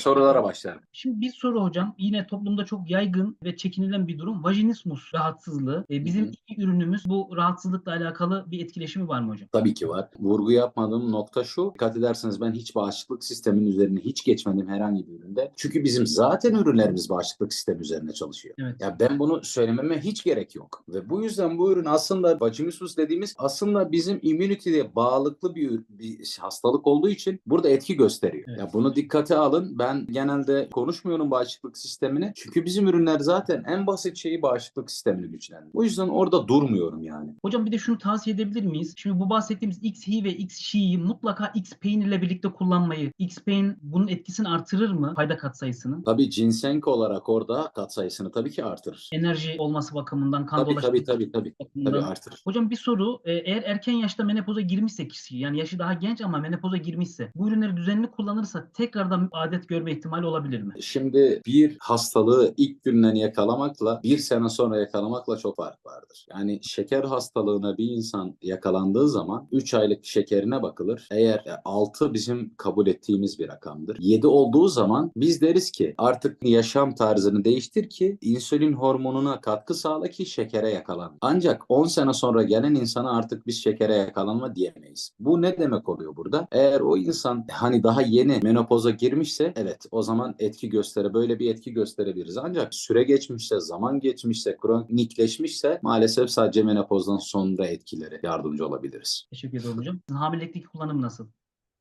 Sorulara başlayalım. Şimdi bir soru hocam. Yine toplumda çok yaygın ve çekinilen bir durum. Vajinismus rahatsızlığı. E, bizim Hı hı. iki ürünümüz bu rahatsızlıkla alakalı bir etkileşimi var mı hocam? Tabii ki var. Vurgu yapmadığım nokta şu. Dikkat ederseniz ben hiç bağışıklık sistemin üzerine hiç geçmedim herhangi bir üründe. Çünkü bizim zaten ürünlerimiz bağışıklık sistemi üzerine çalışıyor. Evet. Ya ben bunu söylememe hiç gerek yok. Ve bu yüzden bu ürün aslında vajinismus dediğimiz aslında bizim immunity'ye bağlıklı bir, bir hastalık olduğu için burada etki gösteriyor. Evet. Ya bunu dikkate alın. Ben genelde konuşmuyorum bağışıklık sistemini. Çünkü bizim ürünler zaten en basit şeyi bağışıklık sistemini güçlendiriyor. O yüzden orada durmuyorum yani. Hocam bir de şunu tavsiye edebilir miyiz? Şimdi bu bahsettiğimiz X-Hi ve X-Shi'yi mutlaka X-Pain ile birlikte kullanmayı. X-Pain bunun etkisini artırır mı? Fayda katsayısını. Tabii ginseng olarak orada katsayısını tabii ki artırır. Enerji olması bakımından, kan Tabii dolaşımı tabii tabii tabii. bakımından. Tabii artırır. Hocam bir soru. Ee, Eğer erken yaşta menopoza girmişse kişi, yani yaşı daha genç ama menopoza girmişse, bu ürünleri düzenli kullanırsa tekrardan adet görme ihtimali olabilir mi? Şimdi bir hastalığı ilk günden yakalamakla bir sene sonra yakalamakla çok fark vardır. Yani şeker hastalığına bir insan yakalandığı zaman 3 aylık şekerine bakılır. Eğer 6 bizim kabul ettiğimiz bir rakamdır. 7 olduğu zaman biz deriz ki artık yaşam tarzını değiştir ki insülin hormonuna katkı sağla ki şekere yakalan. Ancak 10 sene sonra gelen insana artık biz şekere yakalanma diyemeyiz. Bu ne demek oluyor burada? Eğer o insan hani daha yeni menopoza girmişse evet o zaman etki göstere böyle bir etki gösterebiliriz. Ancak süre geçmişse, zaman geçmişse, kronikleşmişse maalesef sadece menopozdan sonra etkileri yardımcı olabiliriz. Teşekkür ederim hocam. Hamilelikteki kullanım nasıl?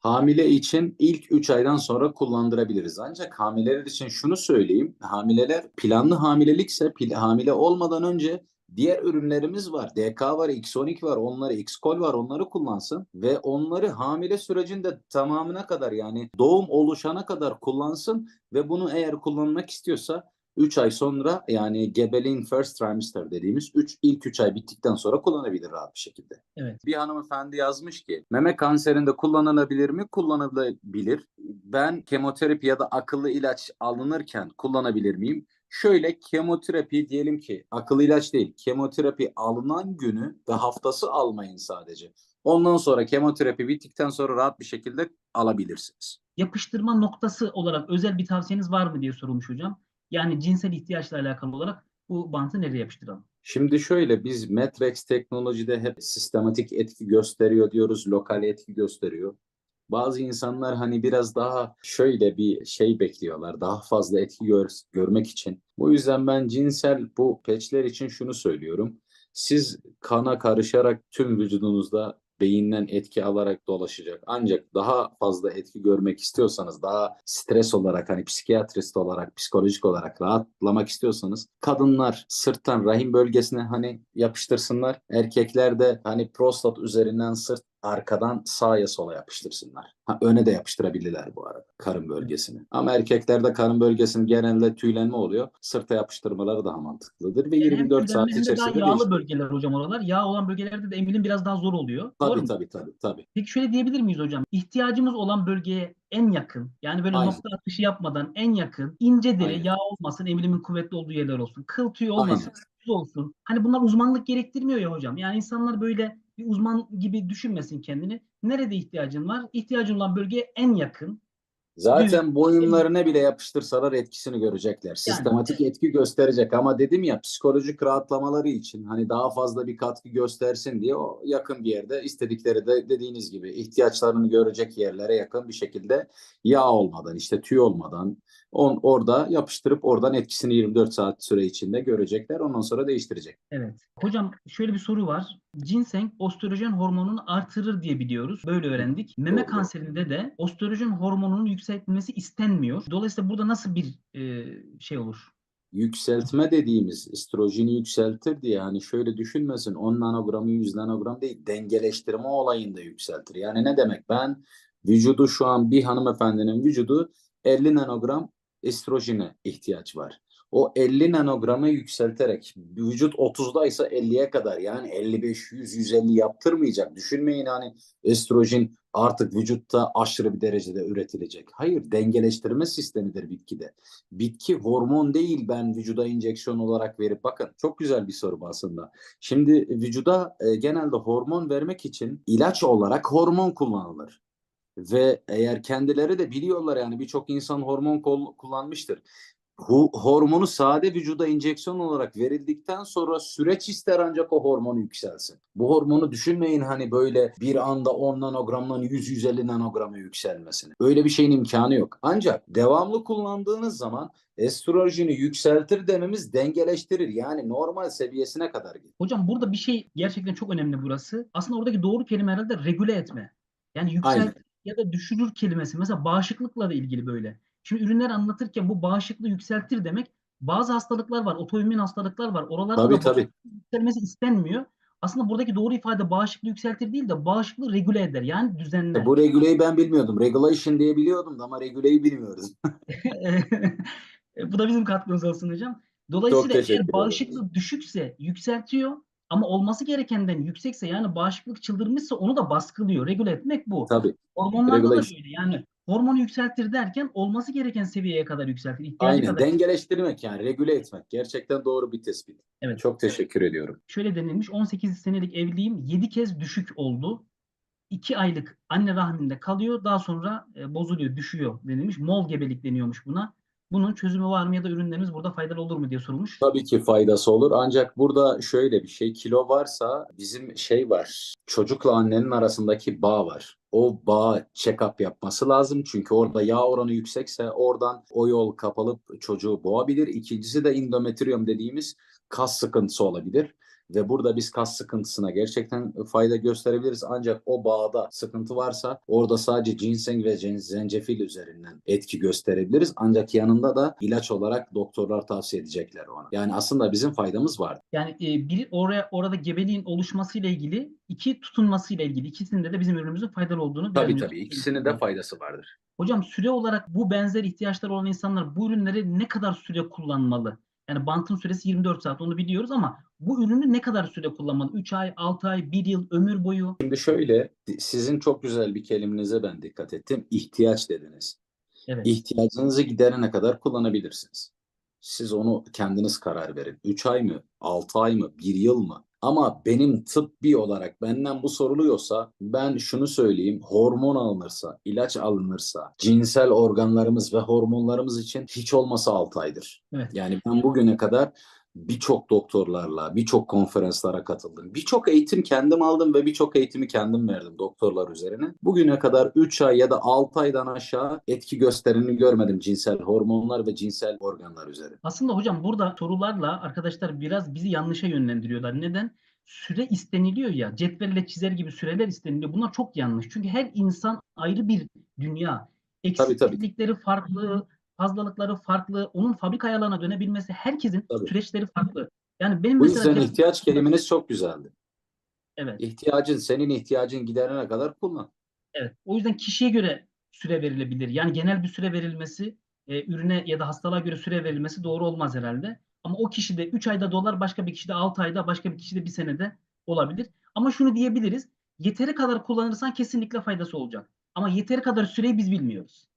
Hamile için ilk 3 aydan sonra kullandırabiliriz. Ancak hamileler için şunu söyleyeyim. Hamileler planlı hamilelikse pil- hamile olmadan önce diğer ürünlerimiz var. DK var, X12 var, onları Xkol var, onları kullansın ve onları hamile sürecinde tamamına kadar yani doğum oluşana kadar kullansın ve bunu eğer kullanmak istiyorsa 3 ay sonra yani gebeliğin first trimester dediğimiz 3 ilk 3 ay bittikten sonra kullanabilir rahat bir şekilde. Evet. Bir hanımefendi yazmış ki meme kanserinde kullanılabilir mi? Kullanılabilir. Ben kemoterapi ya da akıllı ilaç alınırken kullanabilir miyim? Şöyle kemoterapi diyelim ki akıllı ilaç değil kemoterapi alınan günü ve haftası almayın sadece. Ondan sonra kemoterapi bittikten sonra rahat bir şekilde alabilirsiniz. Yapıştırma noktası olarak özel bir tavsiyeniz var mı diye sorulmuş hocam. Yani cinsel ihtiyaçla alakalı olarak bu bantı nereye yapıştıralım? Şimdi şöyle biz Metrex teknolojide hep sistematik etki gösteriyor diyoruz, lokal etki gösteriyor. Bazı insanlar hani biraz daha şöyle bir şey bekliyorlar, daha fazla etki gör- görmek için. Bu yüzden ben cinsel bu peçler için şunu söylüyorum. Siz kana karışarak tüm vücudunuzda beyinden etki alarak dolaşacak. Ancak daha fazla etki görmek istiyorsanız, daha stres olarak hani psikiyatrist olarak, psikolojik olarak rahatlamak istiyorsanız kadınlar sırttan rahim bölgesine hani yapıştırsınlar. Erkekler de hani prostat üzerinden sırt arkadan sağa sola yapıştırsınlar. Ha, öne de yapıştırabilirler bu arada karın bölgesini. Ama erkeklerde karın bölgesinin genelde tüylenme oluyor. Sırta yapıştırmaları daha mantıklıdır ve Yani hem 24 saat hem de içerisinde yağlı bölgeler hocam oralar. Yağ olan bölgelerde de emilim biraz daha zor oluyor. Doğru Tabii mu? tabii tabii tabii. Peki şöyle diyebilir miyiz hocam? İhtiyacımız olan bölgeye en yakın, yani böyle Aynen. nokta atışı yapmadan en yakın, ince deri, yağ olmasın, emilimin kuvvetli olduğu yerler olsun, kıl tüyü olmasın, Aynen. olsun. Hani bunlar uzmanlık gerektirmiyor ya hocam. Yani insanlar böyle bir uzman gibi düşünmesin kendini. Nerede ihtiyacın var? İhtiyacın olan bölgeye en yakın. Zaten boyunlarına bile yapıştırsalar etkisini görecekler. Sistematik etki gösterecek ama dedim ya psikolojik rahatlamaları için hani daha fazla bir katkı göstersin diye o yakın bir yerde istedikleri de dediğiniz gibi ihtiyaçlarını görecek yerlere yakın bir şekilde yağ olmadan işte tüy olmadan on, orada yapıştırıp oradan etkisini 24 saat süre içinde görecekler. Ondan sonra değiştirecek. Evet. Hocam şöyle bir soru var. Ginseng östrojen hormonunu artırır diye biliyoruz. Böyle öğrendik. Meme kanserinde de östrojen hormonunun yükseltilmesi istenmiyor. Dolayısıyla burada nasıl bir e, şey olur? yükseltme dediğimiz estrojeni yükseltir diye hani şöyle düşünmesin 10 nanogramı 100 nanogram değil dengeleştirme olayında yükseltir. Yani ne demek ben vücudu şu an bir hanımefendinin vücudu 50 nanogram estrojene ihtiyaç var. O 50 nanogramı yükselterek vücut 30'daysa 50'ye kadar yani 55, 100, 150 yaptırmayacak. Düşünmeyin hani estrojen artık vücutta aşırı bir derecede üretilecek. Hayır dengeleştirme sistemidir bitkide. Bitki hormon değil ben vücuda enjeksiyon olarak verip bakın çok güzel bir soru aslında. Şimdi vücuda e, genelde hormon vermek için ilaç olarak hormon kullanılır. Ve eğer kendileri de biliyorlar yani birçok insan hormon kullanmıştır. Hormonu sade vücuda enjeksiyon olarak verildikten sonra süreç ister ancak o hormon yükselsin. Bu hormonu düşünmeyin hani böyle bir anda 10 nanogramdan 100-150 nanograma yükselmesini. Öyle bir şeyin imkanı yok. Ancak devamlı kullandığınız zaman estrojeni yükseltir dememiz dengeleştirir. Yani normal seviyesine kadar gelir. Hocam burada bir şey gerçekten çok önemli burası. Aslında oradaki doğru kelime herhalde regüle etme. Yani yükselt Aynen. ya da düşürür kelimesi. Mesela bağışıklıkla da ilgili böyle. Şimdi ürünler anlatırken bu bağışıklığı yükseltir demek bazı hastalıklar var, otoimmün hastalıklar var. Oralarda Tabii da tabii. yükselmesi istenmiyor. Aslında buradaki doğru ifade bağışıklığı yükseltir değil de bağışıklığı regüle eder. Yani düzenler. Bu regüleyi ben bilmiyordum. Regulation diye biliyordum da ama reguleyi bilmiyoruz. Bu da bizim katkımız olsun hocam. Dolayısıyla eğer bağışıklık düşükse yükseltiyor ama olması gerekenden yüksekse yani bağışıklık çıldırmışsa onu da baskılıyor. Regüle etmek bu. Tabii. Hormonlarda da Regulation. böyle yani hormonu yükseltir derken olması gereken seviyeye kadar yükseltir. ihtiyacı Aynen. kadar. Dengeleştirmek yani regüle etmek. Gerçekten doğru bir tespit. Evet. Çok teşekkür ediyorum. Şöyle denilmiş 18 senelik evliliğim 7 kez düşük oldu. 2 aylık anne rahminde kalıyor daha sonra e, bozuluyor, düşüyor denilmiş. Mol gebelik deniyormuş buna. Bunun çözümü var mı ya da ürünlerimiz burada faydalı olur mu diye sorulmuş. Tabii ki faydası olur. Ancak burada şöyle bir şey. Kilo varsa bizim şey var. Çocukla annenin arasındaki bağ var. O bağ check-up yapması lazım. Çünkü orada yağ oranı yüksekse oradan o yol kapalıp çocuğu boğabilir. İkincisi de endometrium dediğimiz kas sıkıntısı olabilir. Ve burada biz kas sıkıntısına gerçekten fayda gösterebiliriz. Ancak o bağda sıkıntı varsa orada sadece ginseng ve zen- zencefil üzerinden etki gösterebiliriz. Ancak yanında da ilaç olarak doktorlar tavsiye edecekler ona. Yani aslında bizim faydamız var. Yani e, bir oraya orada gebeliğin oluşmasıyla ilgili, iki tutunmasıyla ilgili ikisinde de bizim ürünümüzün faydalı olduğunu Tabii tabii ikisinin de faydası vardır. Hocam süre olarak bu benzer ihtiyaçları olan insanlar bu ürünleri ne kadar süre kullanmalı? Yani bantın süresi 24 saat onu biliyoruz ama bu ürünü ne kadar süre kullanmalı? 3 ay, 6 ay, 1 yıl, ömür boyu? Şimdi şöyle sizin çok güzel bir kelimenize ben dikkat ettim. İhtiyaç dediniz. Evet. İhtiyacınızı giderene kadar kullanabilirsiniz. Siz onu kendiniz karar verin. 3 ay mı, 6 ay mı, 1 yıl mı? Ama benim tıbbi olarak benden bu soruluyorsa ben şunu söyleyeyim. Hormon alınırsa, ilaç alınırsa cinsel organlarımız ve hormonlarımız için hiç olmasa 6 aydır. Evet. Yani ben bugüne kadar birçok doktorlarla, birçok konferanslara katıldım. Birçok eğitim kendim aldım ve birçok eğitimi kendim verdim doktorlar üzerine. Bugüne kadar 3 ay ya da 6 aydan aşağı etki gösterini görmedim cinsel hormonlar ve cinsel organlar üzerine. Aslında hocam burada sorularla arkadaşlar biraz bizi yanlışa yönlendiriyorlar. Neden? Süre isteniliyor ya, cetvelle çizer gibi süreler isteniliyor. Bunlar çok yanlış. Çünkü her insan ayrı bir dünya. Tabii, tabii. Eksiklikleri farklı, fazlalıkları farklı. Onun fabrika ayarlarına dönebilmesi herkesin Tabii. süreçleri farklı. Yani benim Bu mesela yüzden ihtiyaç kelimeniz çok güzeldi. evet. İhtiyacın, senin ihtiyacın giderene kadar kullan. Evet. O yüzden kişiye göre süre verilebilir. Yani genel bir süre verilmesi, e, ürüne ya da hastalığa göre süre verilmesi doğru olmaz herhalde. Ama o kişi de 3 ayda dolar, başka bir kişi de 6 ayda, başka bir kişi de 1 senede olabilir. Ama şunu diyebiliriz. Yeteri kadar kullanırsan kesinlikle faydası olacak. Ama yeteri kadar süreyi biz bilmiyoruz.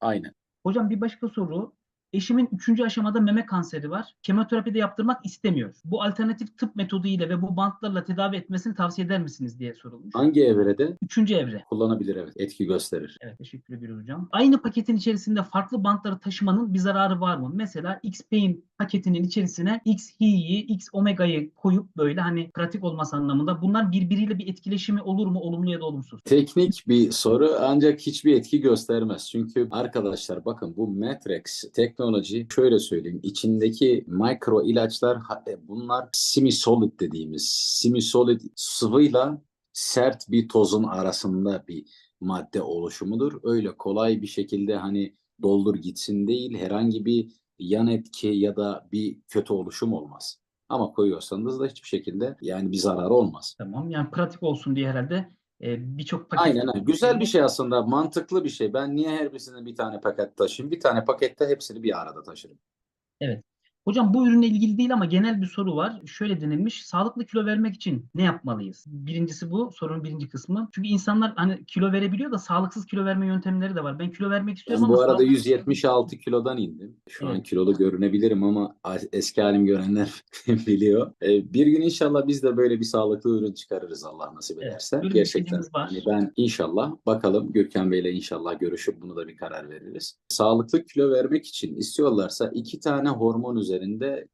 Aynen. Hocam bir başka soru. Eşimin 3. aşamada meme kanseri var. Kemoterapi de yaptırmak istemiyor. Bu alternatif tıp metodu ile ve bu bantlarla tedavi etmesini tavsiye eder misiniz diye sorulmuş. Hangi evrede? 3. evre. Kullanabilir evet. Etki gösterir. Evet teşekkür ediyoruz hocam. Aynı paketin içerisinde farklı bantları taşımanın bir zararı var mı? Mesela X-Pain paketinin içerisine X-Hi'yi, X-Omega'yı koyup böyle hani pratik olması anlamında bunlar birbiriyle bir etkileşimi olur mu? Olumlu ya da olumsuz. Teknik bir soru ancak hiçbir etki göstermez. Çünkü arkadaşlar bakın bu Matrix teknoloji şöyle söyleyeyim. içindeki mikro ilaçlar e, bunlar semi-solid dediğimiz semi-solid sıvıyla sert bir tozun arasında bir madde oluşumudur. Öyle kolay bir şekilde hani doldur gitsin değil herhangi bir yan etki ya da bir kötü oluşum olmaz. Ama koyuyorsanız da hiçbir şekilde yani bir zararı olmaz. Tamam yani pratik olsun diye herhalde e, birçok paket. Aynen öyle. Güzel bir şey aslında. Mantıklı bir şey. Ben niye her birisine bir tane paket taşıyayım? Bir tane pakette hepsini bir arada taşırım. Hocam bu ürünle ilgili değil ama genel bir soru var. Şöyle denilmiş. Sağlıklı kilo vermek için ne yapmalıyız? Birincisi bu sorunun birinci kısmı. Çünkü insanlar hani kilo verebiliyor da sağlıksız kilo verme yöntemleri de var. Ben kilo vermek istiyorum Ben ama bu arada sağlıklı- 176 kilodan indim. Şu an Evet. kilolu görünebilirim ama eski halim görenler biliyor. Ee, Bir gün inşallah biz de böyle bir sağlıklı ürün çıkarırız Allah nasip Evet, ederse. bir Gerçekten hani ben inşallah bakalım Gürkan Bey'le inşallah görüşüp bunu da bir karar veririz. Sağlıklı kilo vermek için istiyorlarsa iki tane hormon üzerinde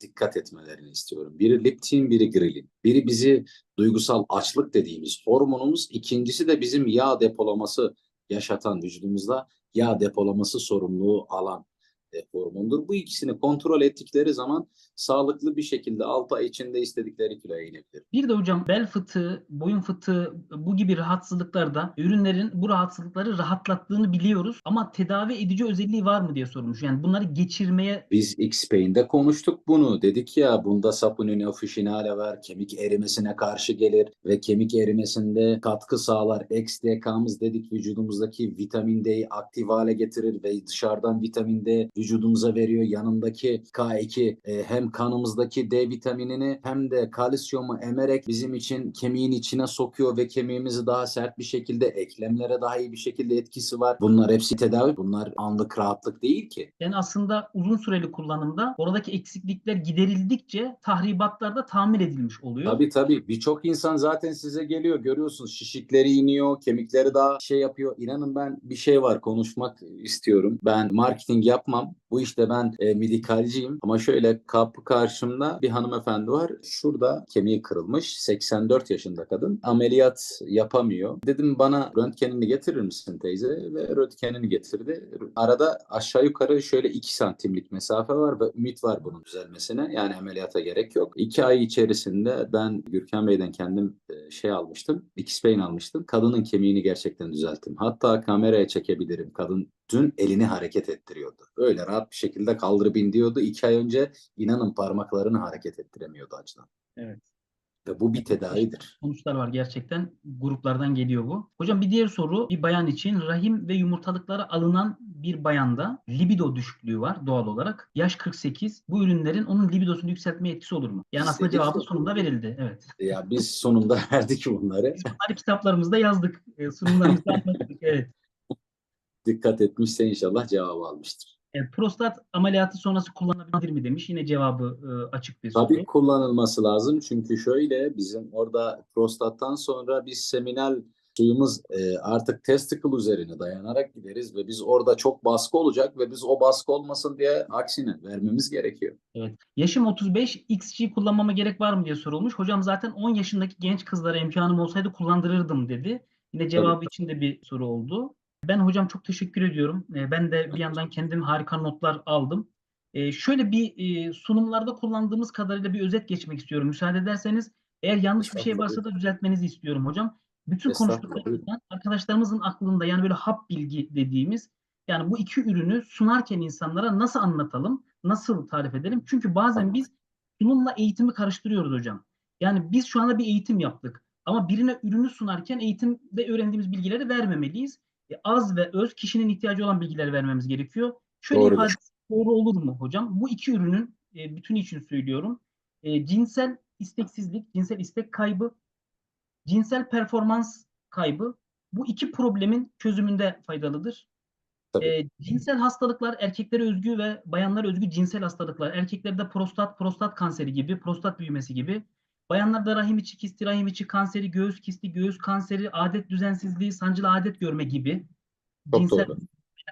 dikkat etmelerini istiyorum. Biri leptin, biri grelin. Biri bizi duygusal açlık dediğimiz hormonumuz. İkincisi de bizim yağ depolaması yaşatan vücudumuzda yağ depolaması sorumluluğu alan e, hormondur. Bu ikisini kontrol ettikleri zaman sağlıklı bir şekilde 6 ay içinde istedikleri kiloya inebilir. Bir de hocam bel fıtığı, boyun fıtığı bu gibi rahatsızlıklarda ürünlerin bu rahatsızlıkları rahatlattığını biliyoruz. Ama tedavi edici özelliği var mı diye sormuş. Yani bunları geçirmeye Biz X-Pain'de konuştuk bunu. Dedik ya bunda saponin, ofişinale var. Kemik erimesine karşı gelir ve kemik erimesinde katkı sağlar. XDK'mız dedik vücudumuzdaki vitamin D'yi aktif hale getirir ve dışarıdan vitamin D vücudumuza veriyor. Yanındaki K2 e, hem kanımızdaki D vitaminini hem de kalsiyumu emerek bizim için kemiğin içine sokuyor ve kemiğimizi daha sert bir şekilde eklemlere daha iyi bir şekilde etkisi var. Bunlar hepsi tedavi. Bunlar anlık rahatlık değil ki. yani aslında uzun süreli kullanımda oradaki eksiklikler giderildikçe tahribatlar da tamir edilmiş oluyor. Tabii tabii. Birçok insan zaten size geliyor. Görüyorsunuz şişikleri iniyor, kemikleri daha şey yapıyor. İnanın ben bir şey var konuşmak istiyorum. Ben marketing yapmam. Bu işte ben e, medikalciyim. Ama şöyle kapı karşımda bir hanımefendi var. Şurada kemiği kırılmış. 84 yaşında kadın. Ameliyat yapamıyor. Dedim bana röntgenini getirir misin teyze? Ve röntgenini getirdi. Arada aşağı yukarı şöyle 2 santimlik mesafe var ve ümit var bunun düzelmesine. Yani ameliyata gerek yok. 2 ay içerisinde ben Gürkan Bey'den kendim e, şey almıştım. X-Pain almıştım. Kadının kemiğini gerçekten düzelttim. Hatta kameraya çekebilirim. Kadın dün elini hareket ettiriyordu. Öyle rahat bir şekilde kaldırıp indiriyordu. 2 ay önce inanın parmaklarını hareket ettiremiyordu acıdan. Evet. Ve bu bir tedavidir. Sonuçlar var gerçekten. Gruplardan geliyor bu. Hocam bir diğer soru bir bayan için rahim ve yumurtalıklara alınan bir bayanda libido düşüklüğü var doğal olarak. Yaş 48. Bu ürünlerin onun libidosunu yükseltmeye etkisi olur mu? Yani aslında cevabı sonunda verildi. Evet. Ya biz sonunda verdik bunları. Biz bunları kitaplarımızda yazdık. E, sunumlarımızda anlattık. Evet. Dikkat etmişse inşallah cevabı almıştır. E, prostat ameliyatı sonrası kullanılabilir mi demiş. Yine cevabı e, açık bir soru. Tabii kullanılması lazım çünkü şöyle bizim orada prostattan sonra biz seminal suyumuz e, artık testicle üzerine dayanarak gideriz ve biz orada çok baskı olacak ve biz o baskı olmasın diye aksine vermemiz gerekiyor. Evet. Yaşım 35, XG kullanmama gerek var mı diye sorulmuş. Hocam zaten 10 yaşındaki genç kızlara imkanım olsaydı kullandırırdım dedi. Yine cevabı için de bir soru oldu. Ben hocam çok teşekkür ediyorum. Ee, Ben de bir yandan kendim harika notlar aldım. Ee, Şöyle bir e, sunumlarda kullandığımız kadarıyla bir özet geçmek istiyorum. Müsaade ederseniz eğer yanlış bir şey varsa da düzeltmenizi istiyorum hocam. Bütün konuştuklarımızdan arkadaşlarımızın aklında yani böyle hap bilgi dediğimiz yani bu iki ürünü sunarken insanlara nasıl anlatalım, nasıl tarif edelim? Çünkü bazen biz sunumla eğitimi karıştırıyoruz hocam. Yani biz şu anda bir eğitim yaptık. Ama birine ürünü sunarken eğitimde öğrendiğimiz bilgileri vermemeliyiz. E, az ve öz kişinin ihtiyacı olan bilgileri vermemiz gerekiyor. Şöyle Doğrudur. ifade doğru olur mu hocam? Bu iki ürünün e, bütünü için söylüyorum. E, cinsel isteksizlik, cinsel istek kaybı, cinsel performans kaybı bu iki problemin çözümünde faydalıdır. Tabii. E, cinsel hastalıklar erkeklere özgü ve bayanlara özgü cinsel hastalıklar. Erkeklerde prostat, prostat kanseri gibi, prostat büyümesi gibi. Bayanlarda rahim içi kisti, rahim içi kanseri, göğüs kisti, göğüs kanseri, adet düzensizliği, sancılı adet görme gibi Çok cinsel doğru.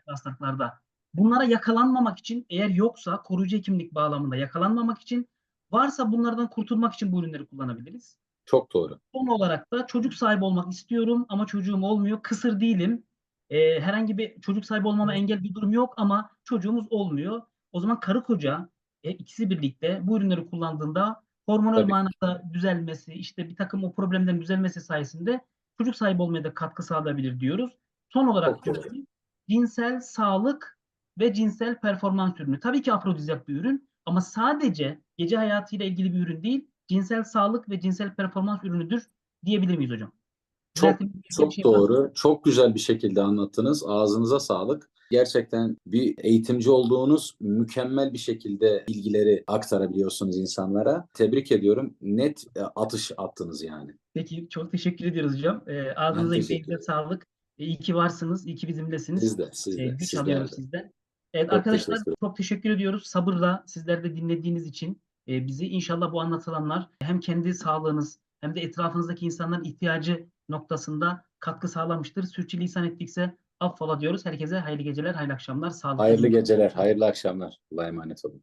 hastalıklarda. Bunlara yakalanmamak için eğer yoksa koruyucu hekimlik bağlamında yakalanmamak için varsa bunlardan kurtulmak için bu ürünleri kullanabiliriz. Çok doğru. Son olarak da çocuk sahibi olmak istiyorum ama çocuğum olmuyor. Kısır değilim. Ee, herhangi bir çocuk sahibi olmama engel bir durum yok ama çocuğumuz olmuyor. O zaman karı koca e, ikisi birlikte bu ürünleri kullandığında hormonal Tabii. manada düzelmesi, işte bir takım o problemlerin düzelmesi sayesinde çocuk sahibi olmaya da katkı sağlayabilir diyoruz. Son olarak diyorum, cinsel sağlık ve cinsel performans ürünü. Tabii ki afrodizyak bir ürün ama sadece gece hayatıyla ilgili bir ürün değil, cinsel sağlık ve cinsel performans ürünüdür diyebilir miyiz hocam? Çok çok şey var doğru. Çok güzel bir şekilde anlattınız. Ağzınıza sağlık. Gerçekten bir eğitimci olduğunuz mükemmel bir şekilde bilgileri aktarabiliyorsunuz insanlara. Tebrik ediyorum. Net e, atış attınız yani. Peki çok teşekkür ediyoruz hocam. E, ağzınıza ederim. sağlık. E, iyi ki varsınız. iyi ki bizimlesiniz. Siz de, siz E, de, güç sizler alıyoruz de. sizden. Evet Çok arkadaşlar teşekkür çok teşekkür ediyoruz. Sabırla sizler de dinlediğiniz için e, bizi inşallah bu anlatılanlar hem kendi sağlığınız hem de etrafınızdaki insanların ihtiyacı noktasında katkı sağlamıştır. Sürçülisan ettikse affola diyoruz. Herkese hayırlı geceler, hayırlı akşamlar. Sağlıklı Hayırlı geceler, hayırlı akşamlar. Allah'a emanet olun.